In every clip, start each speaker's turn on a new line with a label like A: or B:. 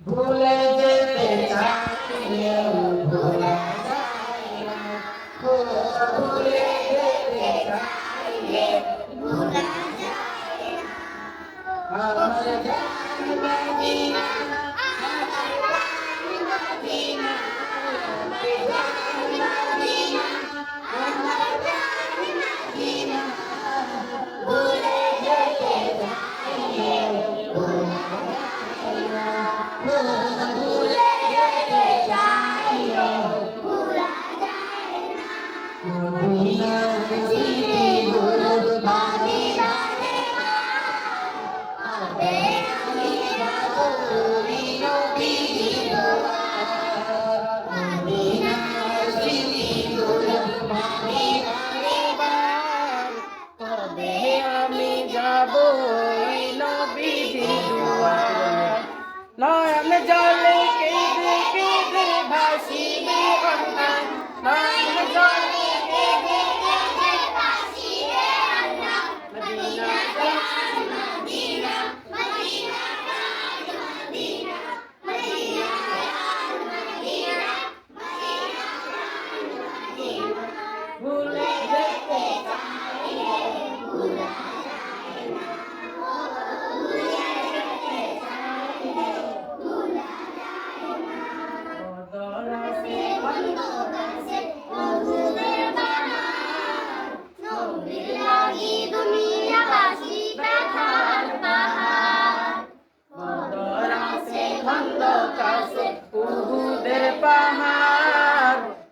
A: ভুলে যেতে চাইলেও ভোলা যায় না ও ভুলে যেতে চাইলে ভোলা যায় না আমার জান মদিনা অন্যান নয়ন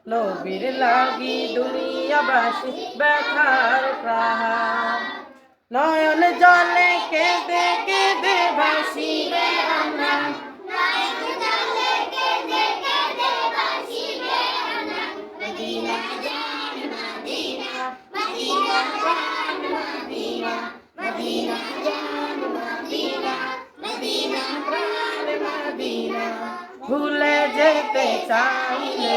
A: নবীর লাগি দুনিয়াবাসী ব্যথার প্রাহার নয়ন জলে কেঁদে কেঁদে আমরা প্রাণ মদিনা। ভুলে যেতে চাইলে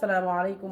A: আসসালামু আলাইকুম